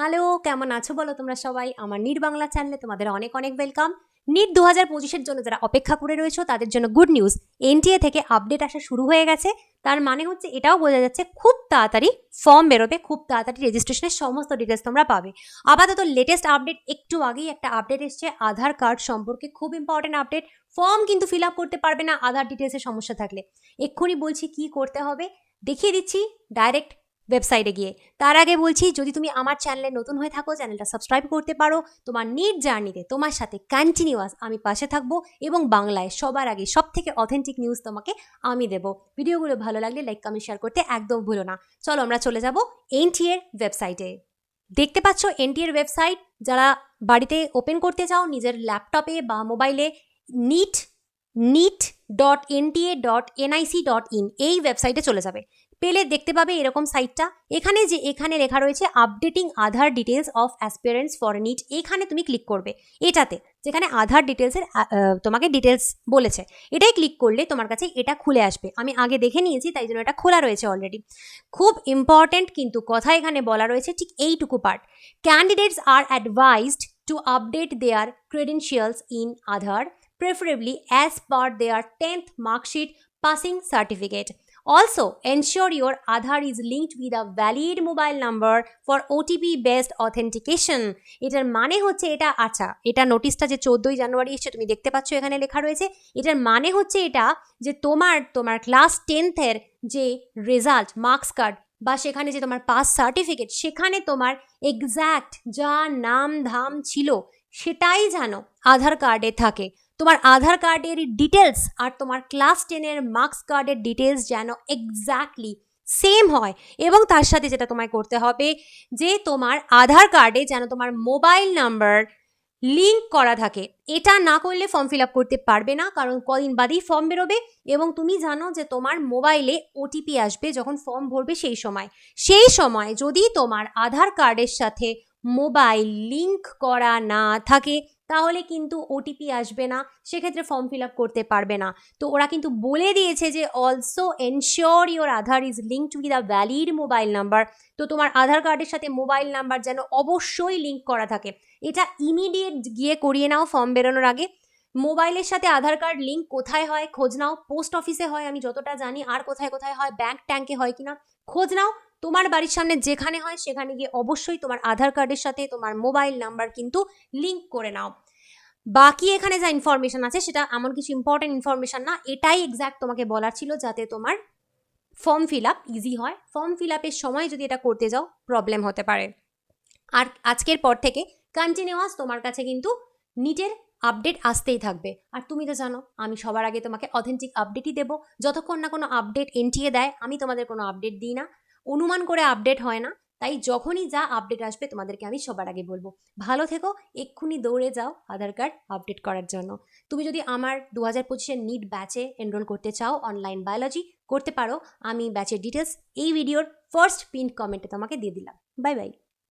Hello কেমন আছো বলো তোমরা সবাই? আমার নিট বাংলা চ্যানেলে তোমাদের অনেক অনেক ওয়েলকাম নিট দু হাজার পঁচিশের জন্য যারা অপেক্ষা করে রয়েছে, তাদের জন্য গুড নিউজ এনটিএ থেকে আপডেট আসা শুরু হয়ে গেছে। তার মানে হচ্ছে এটাও বোঝা যাচ্ছে খুব তাড়াতাড়ি ফর্ম বেরোবে, খুব তাড়াতাড়ি রেজিস্ট্রেশনের সমস্ত ডিটেলস তোমরা পাবে। আপাতত লেটেস্ট আপডেট একটু আগেই একটা আপডেট এসছে। আধার কার্ড সম্পর্কে খুব ইম্পর্টেন্ট আপডেট ফর্ম কিন্তু ফিল আপ করতে পারবে না আধার ডিটেলসের সমস্যা থাকলে। এক্ষুনি বলছি কি করতে হবে? দেখিয়ে দিচ্ছি ডাইরেক্ট ওয়েবসাইটে গিয়ে। তার আগে বলছি, যদি তুমি আমার চ্যানেলে নতুন হয়ে থাকো চ্যানেলটা সাবস্ক্রাইব করতে পারো। তোমার নিট জার্নিতে তোমার সাথে কন্টিনিউয়াস আমি পাশে থাকব এবং বাংলায় সবার আগে সব থেকে অথেন্টিক নিউজ তোমাকে আমি দেব। ভিডিওগুলো ভালো লাগলে লাইক কমেন্ট শেয়ার করতে একদম ভুলো না। চলো আমরা চলে যাব এনটিএর ওয়েবসাইটে দেখতে পাচ্ছ এনটিএর ওয়েবসাইট যারা বাড়িতে ওপেন করতে চাও, নিজের ল্যাপটপে বা মোবাইলে NEET NEET dot NTA dot NIC dot in এই ওয়েবসাইটে চলে যাবে। পেলে দেখতে পাবে এরকম সাইটটা। এখানে যে এখানে লেখা রয়েছে updating Aadhaar details of aspirants for NEET এখানে তুমি ক্লিক করবে। এটাতে, যেখানে আধার ডিটেলসের তোমাকে ডিটেলস বলেছে, এটাই ক্লিক করলে তোমার কাছে এটা খুলে আসবে। আমি আগে দেখে নিয়েছি, তাই জন্য এটা খোলা রয়েছে অলরেডি খুব ইম্পর্ট্যান্ট কিন্তু কথা এখানে বলা রয়েছে ঠিক এইটুকু part candidates are advised to update their credentials in Aadhaar as per their 10th mark sheet passing certificate. Also, ensure your Aadhaar is linked with a valid mobile number for OTP based authentication. এটার মানে হচ্ছে এটা আচ্ছা এটা নোটিশটা যে চোদ্দোই জানুয়ারি এসছে তুমি দেখতে পাচ্ছ এখানে লেখা রয়েছে এটার মানে হচ্ছে এটা যে তোমার তোমার ক্লাস টেন্থের যে রেজাল্ট মার্কস কার্ড বা সেখানে যে তোমার পাস সার্টিফিকেট সেখানে তোমার এক্স্যাক্ট যা নাম ধাম ছিল সেটাই যেন আধার কার্ডে থাকে তোমার আধার কার্ডের ডিটেলস আর তোমার ক্লাস টেনের মার্কস কার্ডের ডিটেলস যেন এক্স্যাক্টলি সেম হয়। এবং তার সাথে যেটা তোমায় করতে হবে যে তোমার আধার কার্ডে যেন তোমার মোবাইল নাম্বার লিঙ্ক করা থাকে। এটা না করলে ফর্ম ফিল আপ করতে পারবে না, কারণ কদিন বাদেই ফর্ম বেরোবে এবং তুমি জানো যে তোমার মোবাইলে ওটিপি আসবে যখন ফর্ম ভরবে সেই সময়। সেই সময় যদি তোমার আধার কার্ডের সাথে মোবাইল লিঙ্ক করা না থাকে তাহলে কিন্তু ওটিপি আসবে না, সেক্ষেত্রে ফর্ম ফিল আপ করতে পারবে না। তো ওরা কিন্তু বলে দিয়েছে যে also ensure your Aadhaar is linked with a valid mobile number তো তোমার আধার কার্ডের সাথে মোবাইল নাম্বার যেন অবশ্যই লিঙ্ক করা থাকে। এটা ইমিডিয়েট গিয়ে করিয়ে নাও ফর্ম বেরোনোর আগে। মোবাইলের সাথে আধার কার্ড লিঙ্ক কোথায় হয়, খোঁজ নাও। পোস্ট অফিসে হয়, আমি যতটা জানি, আর কোথায় কোথায় হয় ব্যাংক ট্যাঙ্কে হয় কিনা, খোঁজ নাও। তোমার বাড়ির সামনে যেখানে হয় সেখানে গিয়ে অবশ্যই তোমার আধার কার্ডের সাথে তোমার মোবাইল নাম্বার কিন্তু লিঙ্ক করে নাও। বাকি এখানে যা ইনফরমেশন আছে সেটা এমন কিছু ইম্পর্টেন্ট ইনফরমেশন না, এটাই এক্স্যাক্ট তোমাকে বলার ছিল যাতে তোমার ফর্ম ফিল আপ ইজি হয়। ফর্ম ফিল আপের সময় যদি এটা করতে যাও প্রবলেম হতে পারে। আর আজকের পর থেকে কন্টিনিউয়াস তোমার কাছে কিন্তু নিটের আপডেট আসতেই থাকবে। আর তুমি তো জানো, আমি সবার আগে তোমাকে অথেন্টিক আপডেটই দেবো। যতক্ষণ না কোনো আপডেট এনটিএ দেয়, আমি তোমাদের কোনো আপডেট দিই না। অনুমান করে আপডেট হয় না। তাই যখনই যা আপডেট আসবে তোমাদেরকে আমি সবার আগে বলব। ভালো থেকো, এক্ষুনি দৌড়ে যাও আধার কার্ড আপডেট করার জন্য। তুমি যদি আমার দু হাজার পঁচিশের নিট ব্যাচে এনরোল করতে চাও অনলাইন বায়োলজি করতে পারো, আমি ব্যাচের ডিটেলস এই ভিডিওর ফার্স্ট পিন কমেন্টে তোমাকে দিয়ে দিলাম। Bye bye